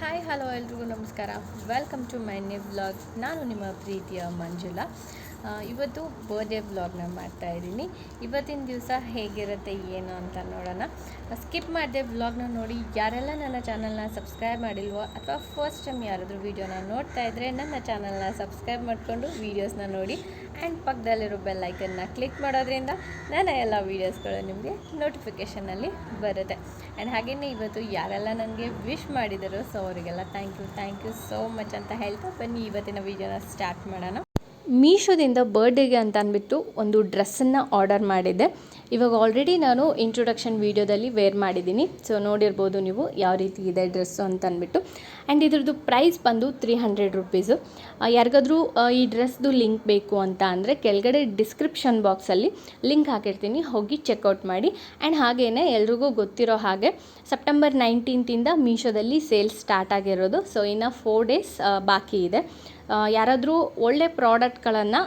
Hi hello ಎಲ್ರಿಗೂ ನಮಸ್ಕಾರ. Welcome to my new vlog ನಾನು ನಿಮ್ಮ ಪ್ರೀತಿಯ ಮಂಜುಳಾ. ಇವತ್ತು ಬರ್ಡೇ ವ್ಲಾಗ್ನ ಮಾಡ್ತಾ ಇದ್ದೀನಿ. ಇವತ್ತಿನ ದಿವಸ ಹೇಗಿರುತ್ತೆ, ಏನು ಅಂತ ನೋಡೋಣ. ಸ್ಕಿಪ್ ಮಾಡಿದೆ ವ್ಲಾಗ್ನ ನೋಡಿ. ಯಾರೆಲ್ಲ ನನ್ನ ಚಾನಲ್ನ ಸಬ್ಸ್ಕ್ರೈಬ್ ಮಾಡಿಲ್ವೋ, ಅಥವಾ ಫಸ್ಟ್ ಟೈಮ್ ಯಾರಾದರೂ ವೀಡಿಯೋನ ನೋಡ್ತಾ ಇದ್ದರೆ ನನ್ನ ಚಾನಲ್ನ ಸಬ್ಸ್ಕ್ರೈಬ್ ಮಾಡಿಕೊಂಡು ವೀಡಿಯೋಸ್ನ ನೋಡಿ. ಆ್ಯಂಡ್ ಪಕ್ಕದಲ್ಲಿರೋ ಬೆಲ್ ಐಕನ್ನ ಕ್ಲಿಕ್ ಮಾಡೋದ್ರಿಂದ ನನ್ನ ಎಲ್ಲ ವೀಡಿಯೋಸ್ಗಳು ನಿಮಗೆ ನೋಟಿಫಿಕೇಷನಲ್ಲಿ ಬರುತ್ತೆ. ಆ್ಯಂಡ್ ಹಾಗೆಯೇ ಇವತ್ತು ಯಾರೆಲ್ಲ ನನಗೆ ವಿಶ್ ಮಾಡಿದರು ಸೊ ಅವರಿಗೆಲ್ಲ thank you thank you so much ಅಂತ ಹೇಳ್ತಾ ಬನ್ನಿ. ಇವತ್ತಿನ ವಿಡಿಯೋನ ಸ್ಟಾರ್ಟ್ ಮಾಡೋಣ. ಮೀಶೋದಿಂದ ಬರ್ಡೇಗೆ ಅಂತ ಅಂದ್ಬಿಟ್ಟು ಒಂದು ಡ್ರೆಸ್ಸನ್ನು ಆರ್ಡರ್ ಮಾಡಿದ್ದೆ. ಇವಾಗ ಆಲ್ರೆಡಿ ನಾನು ಇಂಟ್ರೊಡಕ್ಷನ್ ವೀಡಿಯೋದಲ್ಲಿ ವೇರ್ ಮಾಡಿದ್ದೀನಿ. ಸೊ ನೋಡಿರ್ಬೋದು ನೀವು ಯಾವ ರೀತಿ ಇದೆ ಡ್ರೆಸ್ಸು ಅಂತ ಅಂದ್ಬಿಟ್ಟು. ಆ್ಯಂಡ್ ಇದ್ರದ್ದು ಪ್ರೈಸ್ ಬಂದು ತ್ರೀ ಹಂಡ್ರೆಡ್ ರುಪೀಸು ಯಾರಿಗಾದ್ರೂ ಈ ಡ್ರೆಸ್ದು ಲಿಂಕ್ ಬೇಕು ಅಂತ ಅಂದರೆ ಕೆಳಗಡೆ ಡಿಸ್ಕ್ರಿಪ್ಷನ್ ಬಾಕ್ಸಲ್ಲಿ ಲಿಂಕ್ ಹಾಕಿರ್ತೀನಿ. ಹೋಗಿ ಚೆಕ್ಔಟ್ ಮಾಡಿ. ಆ್ಯಂಡ್ ಹಾಗೇ ಎಲ್ರಿಗೂ ಗೊತ್ತಿರೋ ಹಾಗೆ ಸೆಪ್ಟೆಂಬರ್ ನೈನ್ಟೀನ್ತಿಂದ ಮೀಶೋದಲ್ಲಿ ಸೇಲ್ಸ್ ಸ್ಟಾರ್ಟ್ ಆಗಿರೋದು. ಸೊ ಇನ್ನು ಫೋರ್ ಡೇಸ್ ಬಾಕಿ ಇದೆ. ಯಾರಾದರೂ ಒಳ್ಳೆ ಪ್ರಾಡಕ್ಟ್ಗಳನ್ನು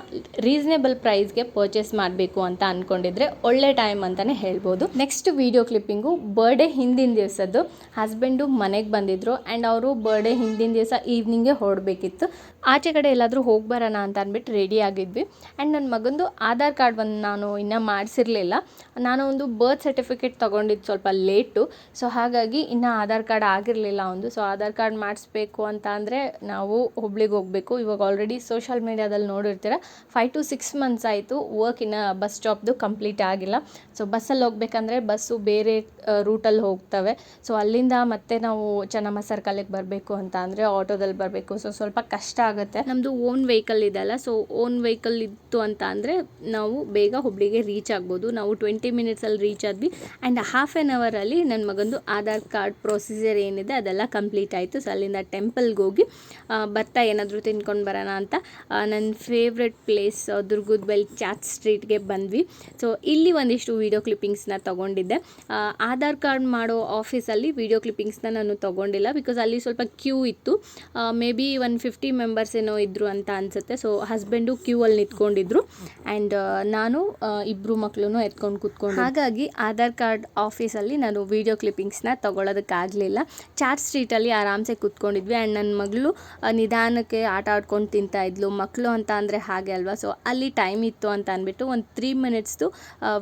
ರೀಸನೇಬಲ್ ಪ್ರೈಸ್ಗೆ ಪರ್ಚೇಸ್ ಮಾಡಬೇಕು ಅಂತ ಅಂದ್ಕೊಂಡಿದ್ರೆ ಒಳ್ಳೆ ಟೈಮ್ ಅಂತಲೇ ಹೇಳ್ಬೋದು. ನೆಕ್ಸ್ಟ್ ವಿಡಿಯೋ ಕ್ಲಿಪ್ಪಿಂಗು ಬರ್ಡೇ ಹಿಂದಿನ ದಿವಸದ್ದು. ಹಸ್ಬೆಂಡು ಮನೆಗೆ ಬಂದಿದ್ದರು ಆ್ಯಂಡ್ ಅವರು ಬರ್ಡೇ ಹಿಂದಿನ ದಿವಸ ಈವ್ನಿಂಗೇ ಹೊರಡಬೇಕಿತ್ತು. ಆಚೆ ಕಡೆ ಎಲ್ಲಾದರೂ ಹೋಗಿ ಬರೋಣ ಅಂತ ಅಂದ್ಬಿಟ್ಟು ರೆಡಿ ಆಗಿದ್ವಿ. ಆ್ಯಂಡ್ ನನ್ನ ಮಗಂದು ಆಧಾರ್ ಕಾರ್ಡ್ ಬಂದು ನಾನು ಇನ್ನೂ ಮಾಡಿಸಿರಲಿಲ್ಲ. ನಾನು ಒಂದು ಬರ್ತ್ ಸರ್ಟಿಫಿಕೇಟ್ ತೊಗೊಂಡಿದ್ದು ಸ್ವಲ್ಪ ಲೇಟು. ಸೊ ಹಾಗಾಗಿ ಇನ್ನೂ ಆಧಾರ್ ಕಾರ್ಡ್ ಆಗಿರಲಿಲ್ಲ ಒಂದು. ಸೊ ಆಧಾರ್ ಕಾರ್ಡ್ ಮಾಡಿಸ್ಬೇಕು ಅಂತ ಅಂದರೆ ನಾವು ಹುಬ್ಳಿಗೆ ಹೋಗಬೇಕು. ಇವಾಗ ಆಲ್ರೆಡಿ ಸೋಷಲ್ ಮೀಡ್ಯಾದಲ್ಲಿ ನೋಡಿರ್ತೀರ ಫೈವ್ ಟು ಸಿಕ್ಸ್ ಮಂತ್ಸ್ ಆಯಿತು ವರ್ಕ್ ಇನ್ನು ಬಸ್ ಸ್ಟಾಪ್ದು ಕಂಪ್ಲೀಟ್ ಆಗಿಲ್ಲ. ಸೊ ಬಸ್ಸಲ್ಲಿ ಹೋಗ್ಬೇಕಂದ್ರೆ ಬಸ್ಸು ಬೇರೆ ರೂಟಲ್ಲಿ ಹೋಗ್ತವೆ. ಸೊ ಅಲ್ಲಿಂದ ಮತ್ತೆ ನಾವು ಚೆನ್ನಮ್ಮ ಸರ್ಕಲಿಗೆ ಬರಬೇಕು ಅಂತ ಅಂದರೆ ಆಟೋದಲ್ಲಿ ಬರಬೇಕು. ಸೊ ಸ್ವಲ್ಪ ಕಷ್ಟ ಆಗುತ್ತೆ. ನಮ್ಮದು ಓನ್ ವೆಹಿಕಲ್ ಇದೆಲ್ಲ ಸೊ ಓನ್ ವೆಹಿಕಲ್ ಇತ್ತು ಅಂತ ಅಂದರೆ ನಾವು ಬೇಗ ಹುಬ್ಳಿಗೆ ರೀಚ್ ಆಗ್ಬೋದು. ನಾವು ಟ್ವೆಂಟಿ ಮಿನಿಟ್ಸಲ್ಲಿ ರೀಚ್ ಆದ್ವಿ. ಆ್ಯಂಡ್ ಹಾಫ್ ಆ್ಯನ್ ಅವರಲ್ಲಿ ನನ್ನ ಮಗಂದು ಆಧಾರ್ ಕಾರ್ಡ್ ಪ್ರೊಸೀಜರ್ ಏನಿದೆ ಅದೆಲ್ಲ ಕಂಪ್ಲೀಟ್ ಆಯಿತು. ಸೊ ಅಲ್ಲಿಂದ ಟೆಂಪಲ್ಗೆ ಹೋಗಿ ಬರ್ತಾ ಏನಾದರೂ ತಿನ್ಕೊಂಡು ಬರೋಣ ಅಂತ ನನ್ನ ಫೇವ್ರೆಟ್ ಪ್ಲೇಸ್ ದುರ್ಗದ ಬೆಲ್ ಚಾಟ್ ಸ್ಟ್ರೀಟ್ಗೆ ಬಂದ್ವಿ. ಸೊ ಇಲ್ಲಿ ಒಂದಿಷ್ಟು ವೀಡಿಯೋ ಕ್ಲಿಪ್ಪಿಂಗ್ಸ್ನ ತೊಗೊಂಡಿದ್ದೆ. ಆಧಾರ್ ಕಾರ್ಡ್ ಮಾಡೋ ಆಫೀಸಲ್ಲಿ ವೀಡಿಯೋ ಕ್ಲಿಪ್ಪಿಂಗ್ಸ್ನ ನಾನು ತೊಗೊಂಡಿಲ್ಲ ಬಿಕಾಸ್ ಅಲ್ಲಿ ಸ್ವಲ್ಪ ಕ್ಯೂ ಇತ್ತು. Maybe one fifty members ಏನೋ ಇದ್ದರು ಅಂತ ಅನಿಸುತ್ತೆ. ಸೊ ಹಸ್ಬೆಂಡು ಕ್ಯೂ ಅಲ್ಲಿ ನಿಂತ್ಕೊಂಡಿದ್ರು. ಆ್ಯಂಡ್ ನಾನು ಇಬ್ಬರು ಮಕ್ಕಳು ಎತ್ಕೊಂಡು ಕೂತ್ಕೊಂಡು. ಹಾಗಾಗಿ ಆಧಾರ್ ಕಾರ್ಡ್ ಆಫೀಸಲ್ಲಿ ನಾನು ವೀಡಿಯೋ ಕ್ಲಿಪ್ಪಿಂಗ್ಸ್ನ ತೊಗೊಳೋದಕ್ಕಾಗಲಿಲ್ಲ. ಚಾಟ್ ಸ್ಟ್ರೀಟಲ್ಲಿ ಆರಾಮ್ಸೆ ಕೂತ್ಕೊಂಡಿದ್ವಿ. ಆ್ಯಂಡ್ ನನ್ನ ಮಗಳು ನಿಧಾನಕ್ಕೆ ಆಟ ಆಡ್ಕೊಂಡು ತಿಂತಾ ಇದ್ಲು. ಮಕ್ಕಳು ಅಂತ ಅಂದರೆ ಹಾಗೆ ಅಲ್ವಾ? ಸೊ ಅಲ್ಲಿ ಟೈಮ್ ಇತ್ತು ಅಂತ ಅಂದ್ಬಿಟ್ಟು ಒಂದು ತ್ರೀ ಮಿನಿಟ್ಸ್ದು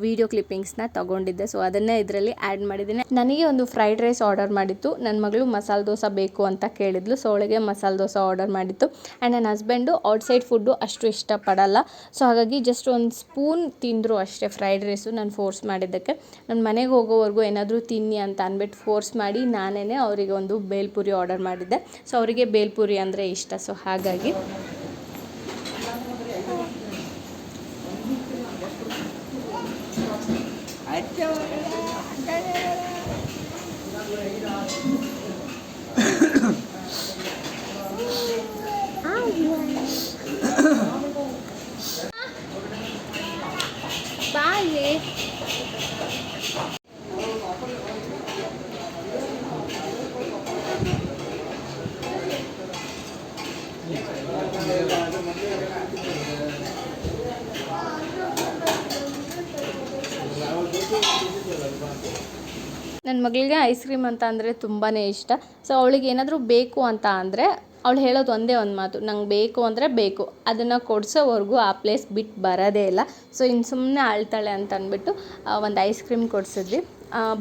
ವೀಡಿಯೋ ಕ್ಲಿಪ್ಪಿಂಗ್ಸ್ನ ತೊಗೊಂಡಿದ್ದೆ. ಸೊ ಅದನ್ನೇ ಇದರಲ್ಲಿ ಆ್ಯಡ್ ಮಾಡಿದ್ದೀನಿ. ನನಗೆ ಒಂದು ಫ್ರೈಡ್ ರೈಸ್ ಆರ್ಡರ್ ಮಾಡಿತ್ತು. ನನ್ನ ಮಗಳು ಮಸಾಲೆ ದೋಸೆ ಬೇಕು ಅಂತ ಕೇಳಿದ್ಲು. ಸೊ ಅವಳಿಗೆ ಮಸಾಲೆ ದೋಸೆ ಆರ್ಡರ್ ಮಾಡಿತ್ತು. ಆ್ಯಂಡ್ ನನ್ನ ಹಸ್ಬೆಂಡು ಔಟ್ಸೈಡ್ ಫುಡ್ಡು ಅಷ್ಟು ಇಷ್ಟಪಡಲ್ಲ. ಸೊ ಹಾಗಾಗಿ ಜಸ್ಟ್ ಒಂದು ಸ್ಪೂನ್ ತಿಂದರು ಅಷ್ಟೇ ಫ್ರೈಡ್ ರೈಸು ನಾನು ಫೋರ್ಸ್ ಮಾಡಿದ್ದಕ್ಕೆ. ನನ್ನ ಮನೆಗೆ ಹೋಗೋವರೆಗೂ ಏನಾದರೂ ತಿನ್ನಿ ಅಂತ ಅಂದ್ಬಿಟ್ಟು ಫೋರ್ಸ್ ಮಾಡಿ ನಾನೇ ಅವರಿಗೆ ಒಂದು ಬೇಲ್ಪುರಿ ಆರ್ಡರ್ ಮಾಡಿದ್ದೆ. ಸೊ ಅವರಿಗೆ ಬೇಲ್ಪುರಿ ಅಂದರೆ ಇಷ್ಟ. ಸೊ ಹಾಗಾಗಿ 생각이. 아. ನನ್ನ ಮಗಳಿಗೆ ಐಸ್ ಕ್ರೀಮ್ ಅಂತ ಅಂದರೆ ತುಂಬಾ ಇಷ್ಟ. ಸೊ ಅವಳಿಗೆ ಏನಾದರೂ ಬೇಕು ಅಂತ ಅಂದರೆ ಅವಳು ಹೇಳೋದು ಒಂದೇ ಒಂದು ಮಾತು. ನಂಗೆ ಬೇಕು ಅಂದರೆ ಬೇಕು. ಅದನ್ನು ಕೊಡಿಸೋವರೆಗೂ ಆ ಪ್ಲೇಸ್ ಬಿಟ್ಟು ಬರೋದೇ ಇಲ್ಲ. ಸೊ ಇನ್ನು ಸುಮ್ಮನೆ ಅಳ್ತಾಳೆ ಅಂತ ಅಂದ್ಬಿಟ್ಟು ಒಂದು ಐಸ್ ಕ್ರೀಮ್ ಕೊಡಿಸಿದ್ವಿ.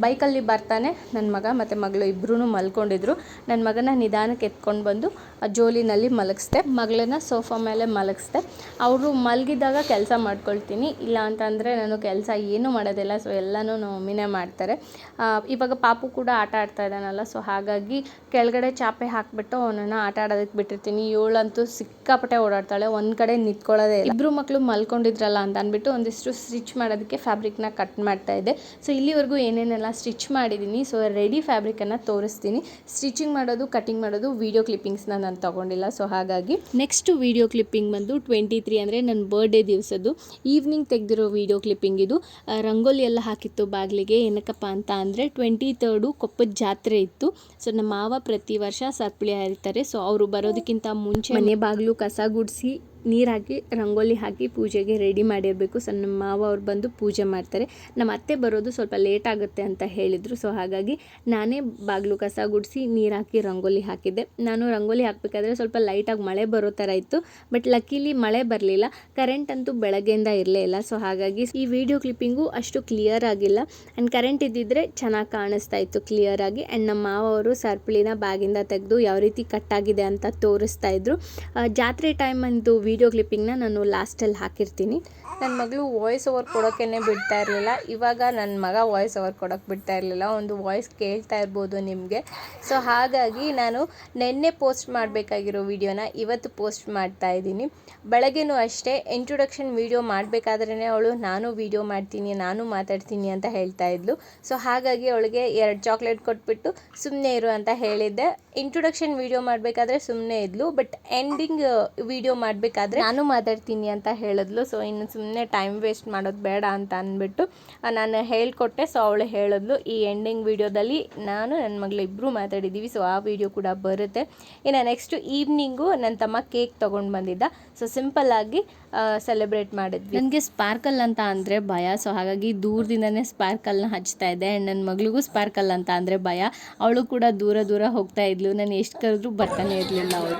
ಬೈಕಲ್ಲಿ ಬರ್ತಾನೆ ನನ್ನ ಮಗ ಮತ್ತು ಮಗಳು ಇಬ್ಬರೂ ಮಲ್ಕೊಂಡಿದ್ರು. ನನ್ನ ಮಗನ ನಿಧಾನಕ್ಕೆ ಎತ್ಕೊಂಡು ಬಂದು ಜೋಲಿನಲ್ಲಿ ಮಲಗಿಸ್ದೆ. ಮಗಳನ್ನ ಸೋಫಾ ಮೇಲೆ ಮಲಗಿಸ್ದೆ. ಅವರು ಮಲಗಿದಾಗ ಕೆಲಸ ಮಾಡ್ಕೊಳ್ತೀನಿ. ಇಲ್ಲ ಅಂತಂದರೆ ನಾನು ಕೆಲಸ ಏನೂ ಮಾಡೋದಿಲ್ಲ. ಸೊ ಎಲ್ಲನೂ ಮಮ್ಮಿನೇ ಮಾಡ್ತಾರೆ. ಇವಾಗ ಪಾಪು ಕೂಡ ಆಟ ಆಡ್ತಾ ಇದ್ದಾನಲ್ಲ. ಸೊ ಹಾಗಾಗಿ ಕೆಳಗಡೆ ಚಾಪೆ ಹಾಕಿಬಿಟ್ಟು ಅವನನ್ನು ಆಟ ಆಡೋದಕ್ಕೆ ಬಿಟ್ಟಿರ್ತೀನಿ. ಏಳಂತೂ ಸಿಕ್ಕಾಪಟ್ಟೆ ಓಡಾಡ್ತಾಳೆ. ಒಂದು ಕಡೆ ನಿಂತ್ಕೊಳ್ಳೋದೇ ಇಲ್ಲ. ಇಬ್ಬರು ಮಕ್ಕಳು ಮಲ್ಕೊಂಡಿದ್ರಲ್ಲ ಅಂತ ಅಂದ್ಬಿಟ್ಟು ಒಂದಿಷ್ಟು ಸ್ಟಿಚ್ ಮಾಡೋದಕ್ಕೆ ಫ್ಯಾಬ್ರಿಕ್ನ ಕಟ್ ಮಾಡ್ತಾ ಇದ್ದೆ ಸೊ ಇಲ್ಲಿವರೆಗೂ ಏನೇನೆಲ್ಲ ಸ್ಟಿಚ್ ಮಾಡಿದ್ದೀನಿ. ಸೊ ರೆಡಿ ಫ್ಯಾಬ್ರಿಕನ್ನು ತೋರಿಸ್ತೀನಿ. ಸ್ಟಿಚಿಂಗ್ ಮಾಡೋದು ಕಟಿಂಗ್ ಮಾಡೋದು ವೀಡಿಯೋ ಕ್ಲಿಪ್ಪಿಂಗ್ಸ್ನ ನಾನು ತೊಗೊಂಡಿಲ್ಲ. ಸೊ ಹಾಗಾಗಿ ನೆಕ್ಸ್ಟ್ ವೀಡಿಯೋ ಕ್ಲಿಪ್ಪಿಂಗ್ ಬಂದು ಟ್ವೆಂಟಿ ತ್ರೀ ಅಂದರೆ ನನ್ನ ಬರ್ಡೇ ದಿವಸದ್ದು. ಈವ್ನಿಂಗ್ ತೆಗೆದಿರೋ ವೀಡಿಯೋ ಕ್ಲಿಪ್ಪಿಂಗ್ ಇದು. ರಂಗೋಲಿ ಎಲ್ಲ ಹಾಕಿತ್ತು ಬಾಗಿಲಿಗೆ. ಏನಕ್ಕಪ್ಪ ಅಂತ ಅಂದರೆ ಟ್ವೆಂಟಿ ತರ್ಡು ಕೊಪ್ಪದ ಜಾತ್ರೆ ಇತ್ತು. ಸೊ ನಮ್ಮ ಮಾವ ಪ್ರತಿ ವರ್ಷ ಸರ್ಪಳಿ ಹರಿತಾರೆ ಸೊ ಅವರು ಬರೋದಕ್ಕಿಂತ ಮುಂಚೆ ಮನೆ ಬಾಗಿಲು ಕಸ ಗುಡಿಸಿ ನೀರು ಹಾಕಿ ರಂಗೋಲಿ ಹಾಕಿ ಪೂಜೆಗೆ ರೆಡಿ ಮಾಡಿರಬೇಕು. ಸೊ, ನಮ್ಮ ಮಾವ ಅವ್ರು ಬಂದು ಪೂಜೆ ಮಾಡ್ತಾರೆ. ನಮ್ಮ ಅತ್ತೆ ಬರೋದು ಸ್ವಲ್ಪ ಲೇಟ್ ಆಗುತ್ತೆ ಅಂತ ಹೇಳಿದರು. ಸೊ, ಹಾಗಾಗಿ ನಾನೇ ಬಾಗಿಲು ಕಸ ಗುಡಿಸಿ ನೀರು ಹಾಕಿ, ರಂಗೋಲಿ ಹಾಕಿದ್ದೆ. ನಾನು ರಂಗೋಲಿ ಹಾಕಬೇಕಾದ್ರೆ ಸ್ವಲ್ಪ ಲೈಟಾಗಿ ಮಳೆ ಬರೋ ಥರ ಇತ್ತು. ಬಟ್ ಲಕ್ಕಿಲಿ ಮಳೆ ಬರಲಿಲ್ಲ. ಕರೆಂಟ್ ಅಂತೂ ಬೆಳಗ್ಗೆಯಿಂದ ಇರಲೇ ಇಲ್ಲ. ಸೊ ಹಾಗಾಗಿ ಈ ವಿಡಿಯೋ ಕ್ಲಿಪ್ಪಿಂಗು ಅಷ್ಟು ಕ್ಲಿಯರ್ ಆಗಿಲ್ಲ. ಆ್ಯಂಡ್ ಕರೆಂಟ್ ಇದ್ದಿದ್ದರೆ ಚೆನ್ನಾಗಿ ಕಾಣಿಸ್ತಾ ಇತ್ತು ಕ್ಲಿಯರ್ ಆಗಿ. ಆ್ಯಂಡ್ ನಮ್ಮ ಮಾವ ಅವರು ಸರ್ಪಳಿನ ಬ್ಯಾಗಿಂದ ತೆಗೆದು ಯಾವ ರೀತಿ ಕಟ್ಟಾಗಿದೆ ಅಂತ ತೋರಿಸ್ತಾ ಇದ್ರು. ಜಾತ್ರೆ ಟೈಮ್ ಅಂದು ವಿಡಿಯೋ ಕ್ಲಿಪ್ಪಿಂಗ್ನ ನಾನು ಲಾಸ್ಟಲ್ಲಿ ಹಾಕಿರ್ತೀನಿ. ನನ್ನ ಮಗಳು ವಾಯ್ಸ್ ಓವರ್ ಕೊಡೋಕ್ಕೇ ಬಿಡ್ತಾ ಇರಲಿಲ್ಲ. ಇವಾಗ ನನ್ನ ಮಗ ವಾಯ್ಸ್ ಓವರ್ ಕೊಡೋಕ್ಕೆ ಬಿಡ್ತಾ ಇರಲಿಲ್ಲ. ಒಂದು ವಾಯ್ಸ್ ಕೇಳ್ತಾ ಇರ್ಬೋದು ನಿಮಗೆ. ಸೊ ಹಾಗಾಗಿ ನಾನು ನಿನ್ನೆ ಪೋಸ್ಟ್ ಮಾಡಬೇಕಾಗಿರೋ ವಿಡಿಯೋನ ಇವತ್ತು ಪೋಸ್ಟ್ ಮಾಡ್ತಾ ಇದ್ದೀನಿ. ಬೆಳಗ್ಗೆನೂ ಅಷ್ಟೇ ಇಂಟ್ರೊಡಕ್ಷನ್ ವಿಡಿಯೋ ಮಾಡಬೇಕಾದ್ರೇ ಅವಳು, ನಾನು ವಿಡಿಯೋ ಮಾಡ್ತೀನಿ, ನಾನು ಮಾತಾಡ್ತೀನಿ ಅಂತ ಹೇಳ್ತಾ ಇದ್ಲು. ಸೊ ಹಾಗಾಗಿ ಅವಳಿಗೆ ಎರಡು ಚಾಕ್ಲೇಟ್ ಕೊಟ್ಬಿಟ್ಟು ಸುಮ್ಮನೆ ಇರು ಅಂತ ಹೇಳಿದ್ದೆ. ಇಂಟ್ರೊಡಕ್ಷನ್ ವಿಡಿಯೋ ಮಾಡಬೇಕಾದ್ರೆ ಸುಮ್ಮನೆ ಇದ್ಲು ಬಟ್ ಎಂಡಿಂಗ್ ವಿಡಿಯೋ ಮಾಡಬೇಕಾದ್ರೆ ನಾನು ಮಾತಾಡ್ತೀನಿ ಅಂತ ಹೇಳಿದ್ಲು. ಸೊ ಇನ್ನು ಸುಮ್ಮನೆ ಟೈಮ್ ವೇಸ್ಟ್ ಮಾಡೋದು ಬೇಡ ಅಂತ ಅಂದ್ಬಿಟ್ಟು ನಾನು ಹೇಳಿಕೊಟ್ಟೆ. ಸೊ ಅವಳು ಹೇಳಿದ್ಲು ಈ ಎಂಡಿಂಗ್ ವಿಡಿಯೋದಲ್ಲಿ ನಾನು ನನ್ನ ಮಗಳು ಇಬ್ಬರು ಮಾತಾಡಿದ್ದೀವಿ ಸೊ ಆ ವಿಡಿಯೋ ಕೂಡ ಬರುತ್ತೆ. ಇನ್ನು ನೆಕ್ಸ್ಟ್ ಈವ್ನಿಂಗು ನನ್ನ ತಮ್ಮ ಕೇಕ್ ತೊಗೊಂಡು ಬಂದಿದ್ದ. ಸೊ ಸಿಂಪಲ್ಲಾಗಿ ಸೆಲೆಬ್ರೇಟ್ ಮಾಡಿದ್ವಿ. ನನಗೆ ಸ್ಪಾರ್ಕಲ್ ಅಂತ ಅಂದರೆ ಭಯ. ಸೊ ಹಾಗಾಗಿ ದೂರದಿಂದನೇ ಸ್ಪಾರ್ಕಲ್ನ ಹಚ್ತಾ ಇದ್ದೆ. ಆ್ಯಂಡ್ ನನ್ನ ಮಗಳಿಗೂ ಸ್ಪಾರ್ಕಲ್ ಅಂತ ಅಂದರೆ ಭಯ. ಅವಳು ಕೂಡ ದೂರ ದೂರ ಹೋಗ್ತಾ ಇದ್ಲು. ನಾನು ಎಷ್ಟು ಕರೆದ್ರೂ ಬರ್ತಾನೆ ಇರಲಿಲ್ಲ ಅವಳು.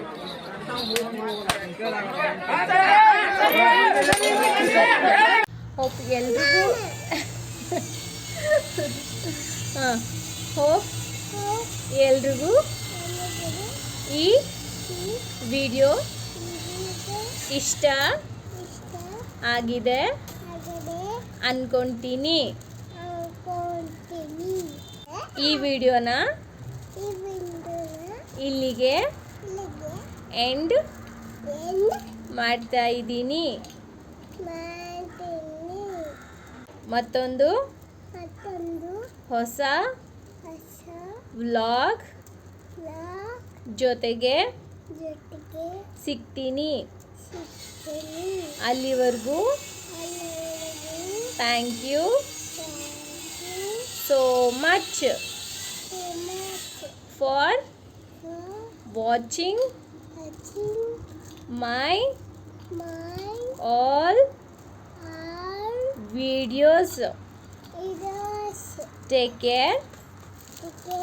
ಹೋಪ್ ಎಲ್ರಿಗೂ ಹಾಂ. ಹೋಪ್ ಎಲ್ರಿಗೂ ಈ ವಿಡಿಯೋ ಇಷ್ಟ ಆಗಿದೆ ಅನ್ಕೊಂತೀನಿ. ಈ ವಿಡಿಯೋನ ಇಲ್ಲಿಗೆ ಎಂಡ್ ಮಾಡ್ತಾ ಇದ್ದೀನಿ. ಮತ್ತೊಂದು? ಹೊಸ ವ್ಲಾಗ್ ಜೊತೆಗೆ ಸಿಗ್ತೀನಿ. ಅಲ್ಲಿವರೆಗೂ thank you so much. For much for for watching watching my my all all videos videos take care okay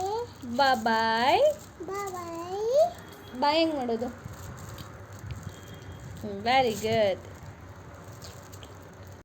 bye bye bye ಹೆಂಗೆ ಮಾಡೋದು? Very good